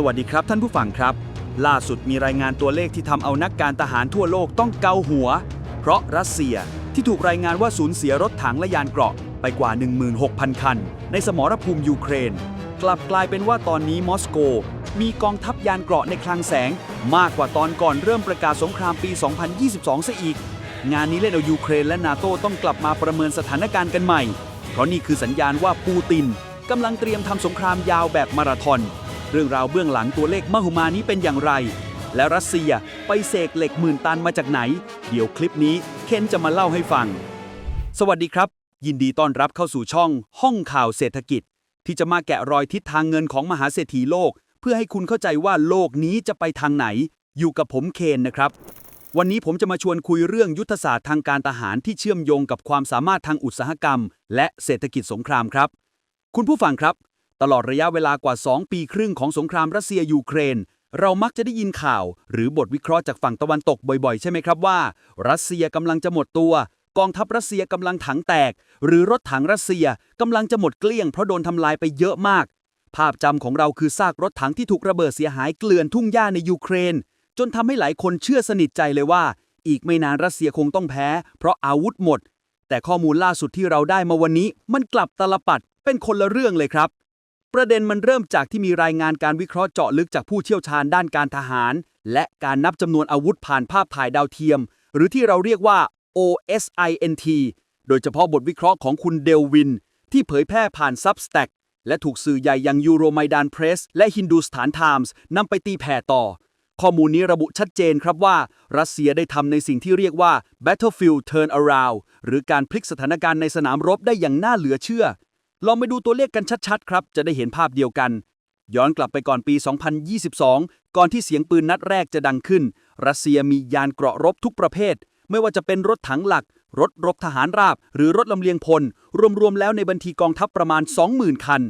สวัสดีครับท่านผู้ฟังครับ ล่าสุดมีรายงานตัวเลขที่ทำเอานักการทหารทั่วโลกต้องเกาหัว เพราะรัสเซียที่ถูกรายงานว่าสูญเสียรถถังและยานเกราะไปกว่า 16,000 คัน ในสมรภูมิยูเครน กลับกลายเป็นว่าตอนนี้มอสโก มีกองทัพยานเกราะในคลังแสง มากกว่าตอนก่อนเริ่มประกาศสงครามปี 2022 ซะอีก งานนี้เล่นเอายูเครนและนาโตต้องกลับมาประเมินสถานการณ์กันใหม่ เพราะนี่คือสัญญาณว่าปูตินกำลังเตรียมทำสงครามยาวแบบมาราธอน เรื่องราวเบื้องหลังตัวเลขมหึมานี้เป็นอย่างไร และรัสเซียไปเสกเหล็กหมื่นตันมาจากไหน เดี๋ยวคลิปนี้เคนจะมาเล่าให้ฟัง สวัสดีครับ ยินดีต้อนรับเข้าสู่ช่อง ห้องข่าวเศรษฐกิจ ที่จะมาแกะรอยทิศทางเงินของมหาเศรษฐีโลก เพื่อให้คุณเข้าใจว่าโลกนี้จะไปทางไหน อยู่กับผมเคนนะครับ วันนี้ผมจะมาชวนคุยเรื่องยุทธศาสตร์ทางการทหารที่เชื่อมโยงกับความสามารถทางอุตสาหกรรม และเศรษฐกิจสงครามครับ คุณผู้ฟังครับ ตลอดระยะเวลากว่า 2 ปีครึ่งของสงครามรัสเซียยูเครน เรามักจะได้ยินข่าว หรือบทวิเคราะห์จากฝั่งตะวันตกบ่อยๆ ใช่ไหมครับว่า รัสเซียกำลังจะหมดตัว กองทัพรัสเซียกำลังถังแตก หรือรถถังรัสเซียกำลังจะหมดเกลี้ยงเพราะโดนทำลายไปเยอะมาก ภาพจำของเราคือซากรถถังที่ถูกระเบิดเสียหายเกลื่อนทุ่งหญ้าในยูเครน จนทำให้หลายคนเชื่อสนิทใจเลยว่า อีกไม่นานรัสเซียคงต้องแพ้ เพราะอาวุธหมด แต่ข้อมูลล่าสุดที่เราได้มาวันนี้ มันกลับตลปัดเป็นคนละเรื่องเลยครับ ประเด็นมันเริ่มจากที่มีรายงานการวิเคราะห์เจาะลึกจากผู้เชี่ยวชาญด้านการทหาร และการนับจำนวนอาวุธผ่านภาพถ่ายดาวเทียม หรือที่เราเรียกว่า OSINT โดยเฉพาะบทวิเคราะห์ของคุณเดลวิน ที่เผยแพร่ผ่าน Substack และถูกสื่อใหญ่อย่างยูโรไมดานเพรสและฮินดูสถานไทมส์นำไปตีแผ่ต่อ ข้อมูลนี้ระบุชัดเจนครับว่า รัสเซียได้ทำในสิ่งที่เรียกว่า battlefield turn around หรือการพลิกสถานการณ์ในสนามรบได้อย่างน่าเหลือเชื่อ ลองไปดูตัวเลขกันชัดๆ ครับ จะได้เห็นภาพเดียวกัน ย้อนกลับไปก่อนปี 2022 ก่อนที่เสียงปืนนัดแรกจะดังขึ้น รัสเซียมียานเกราะรบทุกประเภท ไม่ว่าจะเป็นรถถังหลัก รถรบทหารราบ หรือรถลำเลียงพล รวมๆแล้วในบัญชีกองทัพประมาณ 20,000 คัน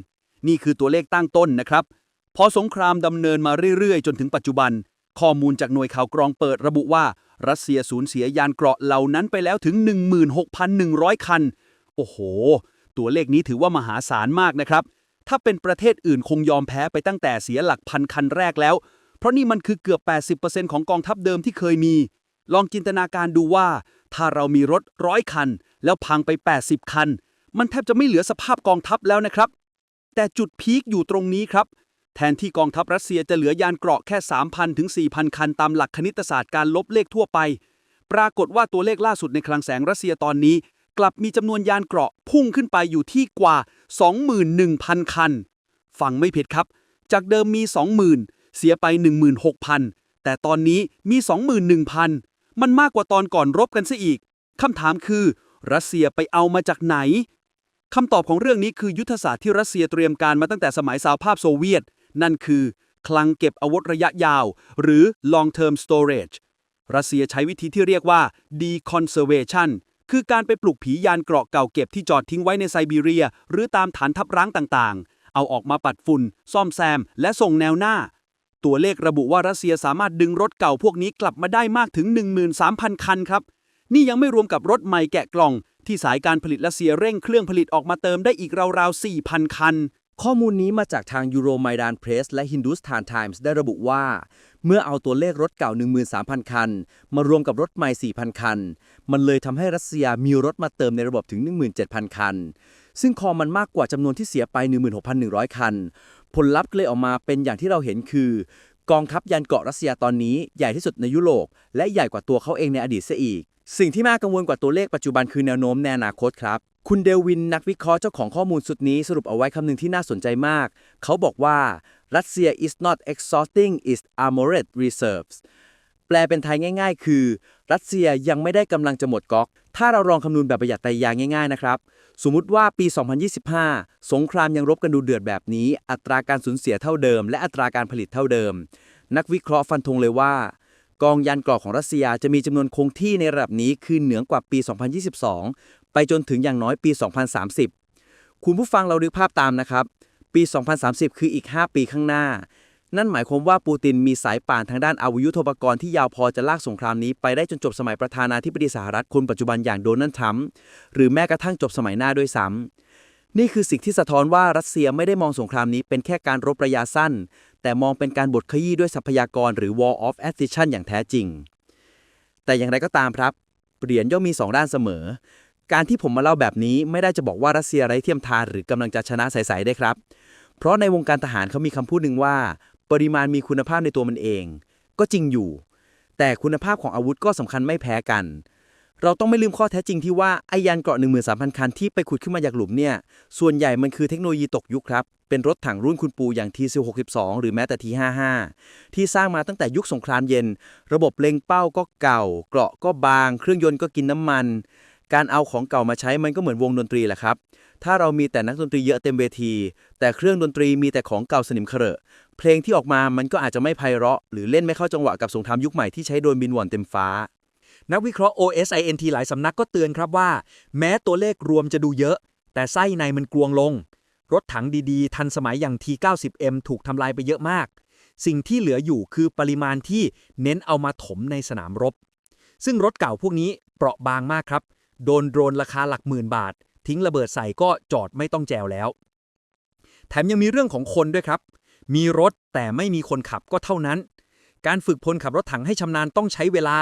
นี่คือตัวเลขตั้งต้นนะครับ พอสงครามดำเนินมาเรื่อยๆ จนถึงปัจจุบัน ข้อมูลจากหน่วยข่าวกรองเปิดระบุว่า รัสเซียสูญเสียยานเกราะเหล่านั้นไปแล้วถึง 16,100 คัน โอ้โห ตัวเลขนี้ถือว่ามหาศาลมากนะครับ ถ้าเป็นประเทศอื่นคงยอมแพ้ไปตั้งแต่เสียหลักพันคันแรกแล้ว เพราะนี่มันคือเกือบ 80%ของกองทัพเดิมที่เคยมี ลองจินตนาการดูว่า ถ้าเรามีรถร้อยคัน แล้วพังไป 80 คัน มันแทบจะไม่เหลือสภาพกองทัพแล้วนะครับ แต่จุดพีคอยู่ตรงนี้ครับแทนที่กองทัพรัสเซียจะเหลือยานเกราะแค่ 3,000 ถึง 4,000 คันตามหลักคณิตศาสตร์การลบเลขทั่วไป ปรากฏว่าตัวเลขล่าสุดในคลังแสงรัสเซียตอนนี้ กลับมีจำนวนยานเกราะพุ่งขึ้นไปอยู่ที่กว่า 21,000 คัน ฟังไม่ผิดครับ จากเดิมมี 20,000 เสียไป 16,000 แต่ตอนนี้มี 21,000 มันมากกว่าตอนก่อนรบกันซะอีก คำถามคือ รัสเซียไปเอามาจากไหน คำตอบของเรื่องนี้คือยุทธศาสตร์ที่รัสเซียเตรียมการมาตั้งแต่สมัยสหภาพโซเวียต นั่นคือ คลังเก็บอาวุธระยะยาว หรือ long term storage รัสเซียใช้วิธีที่เรียกว่า deconservation คือการไปปลุกผียานเกราะเก่าเก็บที่จอดทิ้งไว้ในไซบีเรีย หรือตามฐานทัพร้างต่างๆ เอาออกมาปัดฝุ่น ซ่อมแซม และส่งแนวหน้า ตัวเลขระบุว่ารัสเซียสามารถดึงรถเก่าพวกนี้กลับมาได้มากถึง 13,000 คันครับ นี่ยังไม่รวมกับรถใหม่แกะกล่อง ที่สายการผลิตรัสเซียเร่งเครื่องผลิตออกมาเติมได้อีกราวๆ4,000 คัน ข้อมูลนี้มาจากทาง Euromaidan Press และ Hindustan Times ได้ระบุว่า เมื่อเอาตัวเลขรถเก่า 13,000 คัน มารวมกับรถใหม่ 4,000 คัน มันเลยทำให้รัสเซียมีรถมาเติมในระบบถึง 17,000 คัน ซึ่งคอมันมากกว่าจำนวนที่เสียไป 16,100 คัน ผลลัพธ์เลยออกมาเป็นอย่างที่เราเห็นคือ กองทัพยานเกราะรัสเซียตอนนี้ใหญ่ที่สุดในยุโรปและใหญ่กว่าตัวเขาเองในอดีตเสียอีก สิ่งที่น่ากกังวลกว่าตัวเลขปัจจุบันคือแนวโน้มในอนาคตครับ คุณเดวินนักวิเคราะห์เจ้าของข้อมูลสุดนี้สรุปเอาไว้คำหนึ่งที่น่าสนใจมาก เขาบอกว่ารัสเซีย is not exhausting its armored reserves แปลเป็นไทยง่าย ๆ คือ รัสเซียยังไม่ได้กำลังจะหมดก๊อก ถ้าเราลองคำนวณแบบประหยัดไตรยางง่ายๆนะครับ สมมุติว่าปี 2025 สงครามยังรบกันดูเดือดแบบนี้ อัตราการสูญเสียเท่าเดิม และอัตราการผลิตเท่าเดิม นักวิเคราะห์ฟันธงเลยว่า กองยานเกราะของรัสเซียจะมีจำนวนคงที่ในระดับนี้คือเหนือกว่าปี 2022 ไปจนถึงอย่างน้อยปี 2030 คุณผู้ฟังเรานึกภาพตามนะครับ ปี 2030 คืออีก 5 ปีข้างหน้า นั่นหมายความว่าปูตินมีสายป่านทางด้านอาวุธยุทโธปกรณ์ที่ยาวพอจะลากสงครามนี้ไปได้จนจบสมัยประธานาธิบดีสหรัฐคนปัจจุบันอย่างโดนัลด์ทรัมป์หรือแม้กระทั่งจบสมัยหน้าด้วยซ้ำนี่คือสิ่งที่สะท้อนว่ารัสเซียไม่ได้มองสงครามนี้เป็นแค่การรบระยะสั้น แต่มองเป็นการบดขยี้ด้วยทรัพยากรหรือ wall of attrition อย่างแท้จริง แต่อย่างไรก็ตามครับ เหรียญย่อมมี 2 ด้านเสมอ การที่ผมมาเล่าแบบนี้ไม่ได้จะบอกว่ารัสเซียไร้เทียมทานหรือกำลังจะชนะใสๆได้ครับ เพราะในวงการทหารเขามีคำพูดหนึ่งว่า ปริมาณมีคุณภาพในตัวมันเอง ก็จริงอยู่ แต่คุณภาพของอาวุธก็สำคัญไม่แพ้กัน เราต้องไม่ลืมข้อแท้จริงที่ว่าไอยานเกราะ 13,000 คันที่ไปขุดขึ้นมาจากหลุมเนี่ย ส่วนใหญ่มันคือเทคโนโลยีตกยุคครับ เป็นรถถังรุ่นคุณปูอย่าง T-62 หรือแม้แต่ T-55 ที่สร้างมาตั้งแต่ยุคสงครามเย็น ระบบเล็งเป้าก็เก่า เกราะก็บาง เครื่องยนต์ก็กินน้ำมัน การเอาของเก่ามาใช้มันก็เหมือนวงดนตรีแหละครับ ถ้าเรามีแต่นักดนตรีเยอะเต็มเวที แต่เครื่องดนตรีมีแต่ของเก่าสนิมเครอะเพลงที่ออกมามันก็อาจจะไม่ไพเราะ หรือเล่นไม่เข้าจังหวะกับสงครามยุคใหม่ที่ใช้โดนบินว่อนเต็มฟ้า นักวิเคราะห์ OSINT หลายสำนักก็เตือนครับว่า แม้ตัวเลขรวมจะดูเยอะ แต่ไส้ในมันกลวงลง รถถังดีๆ ทันสมัยอย่าง T90M ถูกทำลายไปเยอะมาก สิ่งที่เหลืออยู่คือปริมาณที่เน้นเอามาถมในสนามรบ ซึ่งรถเก่าพวกนี้เปราะบางมากครับ โดนโดรนราคาหลักหมื่นบาท ทิ้งระเบิดใส่ก็จอดไม่ต้องแจวแล้ว แถมยังมีเรื่องของคนด้วยครับ มีรถแต่ไม่มีคนขับก็เท่านั้น การฝึกพลขับรถถังให้ชำนาญต้องใช้เวลา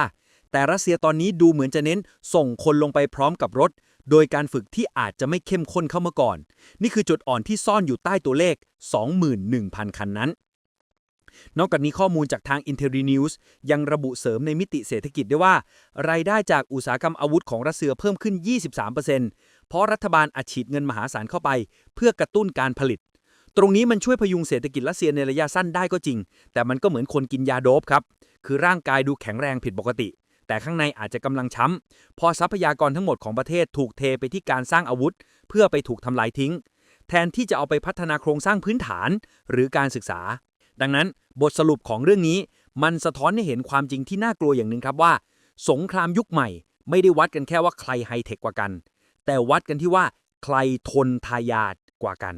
แต่รัสเซียตอนนี้ดูเหมือนจะเน้นส่งคนลงไปพร้อมกับรถ โดยการฝึกที่อาจจะไม่เข้มข้นเข้ามาก่อน นี่คือจุดอ่อนที่ซ่อนอยู่ใต้ตัวเลข 21,000 คันนั้น นอกจากนี้ข้อมูลจากทาง i n t e r i News ยังระบุเสริมในมิติเศรษฐกิจด้วยว่า รายได้จากอุตสาหกรรมอาวุธของรัสเซียเพิ่มขึ้น 23%เพราะรัฐบาลอัดฉีดเงินมหาศาลเข้าไป เพื่อกระตุ้นการผลิต ตรงนี้มันช่วยพยุงเศรษฐกิจรัสเซียในระยะสั้นได้ก็จริง แต่มันก็เหมือนคนกินยาโดบครับคือร่างกายดูแข็งแรงผิดปกติ แต่ข้างในอาจจะกำลังช้ำพอทรัพยากรทั้งหมดของประเทศถูกเทไปที่การสร้างอาวุธ เพื่อไปถูกทำลายทิ้ง แทนที่จะเอาไปพัฒนาโครงสร้างพื้นฐานหรือการศึกษา ดังนั้นบทสรุปของเรื่องนี้ มันสะท้อนให้เห็นความจริงที่น่ากลัวอย่างหนึ่งครับว่า สงครามยุคใหม่ ไม่ได้วัดกันแค่ว่าใครไฮเทคกว่ากัน แต่วัดกันที่ว่าใครทนทายาทกว่ากัน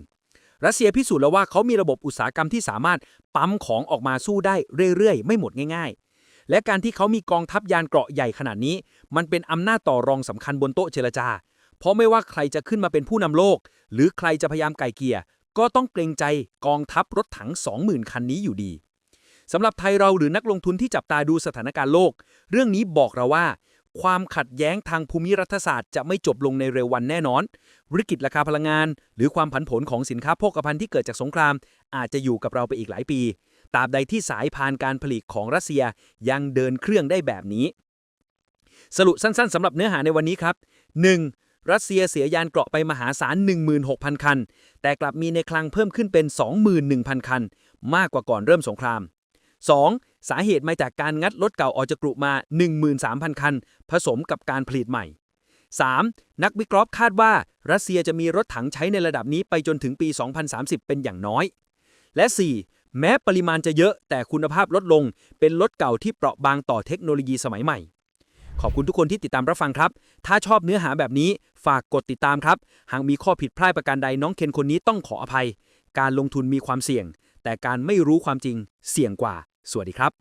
รัสเซียพิสูจน์แล้วว่าเขามีระบบอุตสาหกรรมที่สามารถปั๊มของออกมาสู้ได้เรื่อยๆ ไม่หมดง่ายๆ และการที่เขามีกองทัพยานเกราะใหญ่ขนาดนี้ มันเป็นอำนาจต่อรองสำคัญบนโต๊ะเจรจา เพราะไม่ว่าใครจะขึ้นมาเป็นผู้นำโลก หรือใครจะพยายามไก่เกลี่ยก็ต้องเกรงใจกองทัพรถถัง 20,000 คันนี้อยู่ดีสำหรับไทยเราหรือนักลงทุนที่จับตาดูสถานการณ์โลก เรื่องนี้บอกเราว่า ความขัดแย้งทางภูมิรัฐศาสตร์จะไม่จบลงในเร็ววันแน่นอน วิกฤตราคาพลังงาน หรือความผันผวนของสินค้าโภคภัณฑ์ที่เกิดจากสงคราม อาจจะอยู่กับเราไปอีกหลายปี ตราบใดที่สายพานการผลิตของรัสเซียยังเดินเครื่องได้แบบนี้ สรุปสั้นๆสำหรับเนื้อหาในวันนี้ครับ 1. รัสเซียเสียยานเกราะไปมหาศาล 16,000 คัน แต่กลับมีในคลังเพิ่มขึ้นเป็น 21,000 คัน มากกว่าก่อนเริ่มสงคราม 2. สาเหตุมาจากการงัดรถเก่าออกจากกรุมา 13,000 คัน ผสมกับการผลิตใหม่ 3. นักวิเคราะห์คาดว่า รัสเซียจะมีรถถังใช้ในระดับนี้ไปจนถึงปี 2030 เป็นอย่างน้อย และ 4. แม้ปริมาณจะเยอะแต่คุณภาพลดลง เป็นรถเก่าที่เปราะบางต่อเทคโนโลยีสมัยใหม่ ขอบคุณทุกคนที่ติดตามรับฟังครับ ถ้าชอบเนื้อหาแบบนี้ฝากกดติดตามครับ หากมีข้อผิดพลาดประการใดน้องเคนคนนี้ต้องขออภัย การลงทุนมีความเสี่ยง แต่การไม่รู้ความจริงเสี่ยงกว่า สวัสดีครับ